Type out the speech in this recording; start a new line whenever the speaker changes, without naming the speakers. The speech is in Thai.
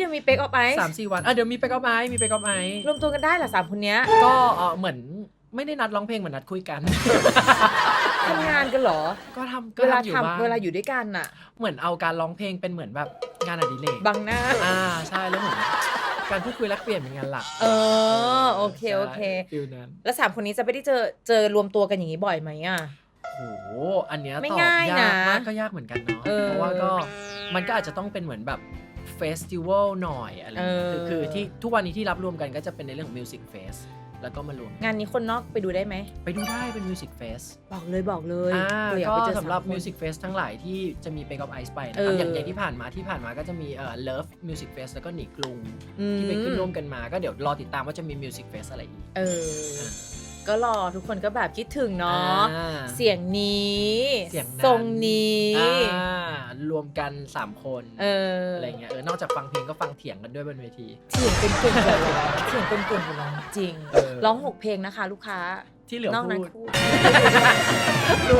เดี๋ยวมีเป็กออกไป
สามสี่วันอะเดี๋ยวมีไปก็ไม้มีไปก็ไม้
รวมตัวกันได้เหรอสามคนเนี้ย
ก็เออเหมือนไม่ได้นัดร้องเพลงเหมือนนัดคุยกัน
ทำงานกันเหรอ
ก็ทำก็
เวลา
ทำอยู่
ทำ
บ้าง
เวลาอยู่ด้วยกันอะ
เหมือนเอาการร้องเพลงเป็นเหมือนแบบงานอดิเรก
บังหน้า
อ่าใช่แล้วเหมือนการพูดคุยแลกเปลี่ยนเป็นงานหลัก
เออโอเคโอเค
ฟิลนั้น
แล้วสามคนนี้จะไม่ได้เจอเจอรวมตัวกันอย่างนี้บ่อยไหมอะ
โอ้โห อันเนี้ย
ไม่
ตอบ
ง่ายนะ
ยากมากก็ยากเหมือนกันเนาะ
เออ
เพราะว่าก็มันก็อาจจะต้องเป็นเหมือนแบบ เฟสติวัลหน่อยอะไรอย่างเงี้ย
เออ
คือคือที่ทุกวันนี้ที่รับรวมกันก็จะเป็นในเรื่องของมิวสิกเฟสแล้วก็มารวม
งานนี้คนนอกไปดูได้ไหม
ไปดูได้เป็นมิวสิกเฟส
บอกเลยบอกเลย
อ่า
เผื่ออยาก
ก็
ไปเจอ
สำหรับา
มคน
มิวสิกเฟสทั้งหลายที่จะมีเ a ก e อ f ไอซ์ไปนะ
เอ
ครับ
ออ
อย่างอย่างที่ผ่านมาที่ผ่านมาก็จะมีเอ่อ Love Music Fest แล้วก็หนีกรุง
อืม
ที่ไปขึ้นร่วมกันมาก็เดี๋ยวรอติดตามว่าจะมี Music Fest อะไรอีก
เออ ก็รอทุกคนก็แบบคิดถึงเนาะ
อ่า
เสียงนี้
เสียงนั้น
ทรงนี้
อ่ารวมกัน 3 คน
เออ
อะไรเงี้ยเออนอกจากฟังเพลงก็ฟังเถียงกันด้วยบนเวที
เสียงเป็นกลุ่มเลยเสียงเป็นกลุ่มเลยจริง
เออ
ร้องหกเพลงนะคะ ลูกค้า
ที่เหลือน
อกนั้น
พูด
พูด
รู้จริง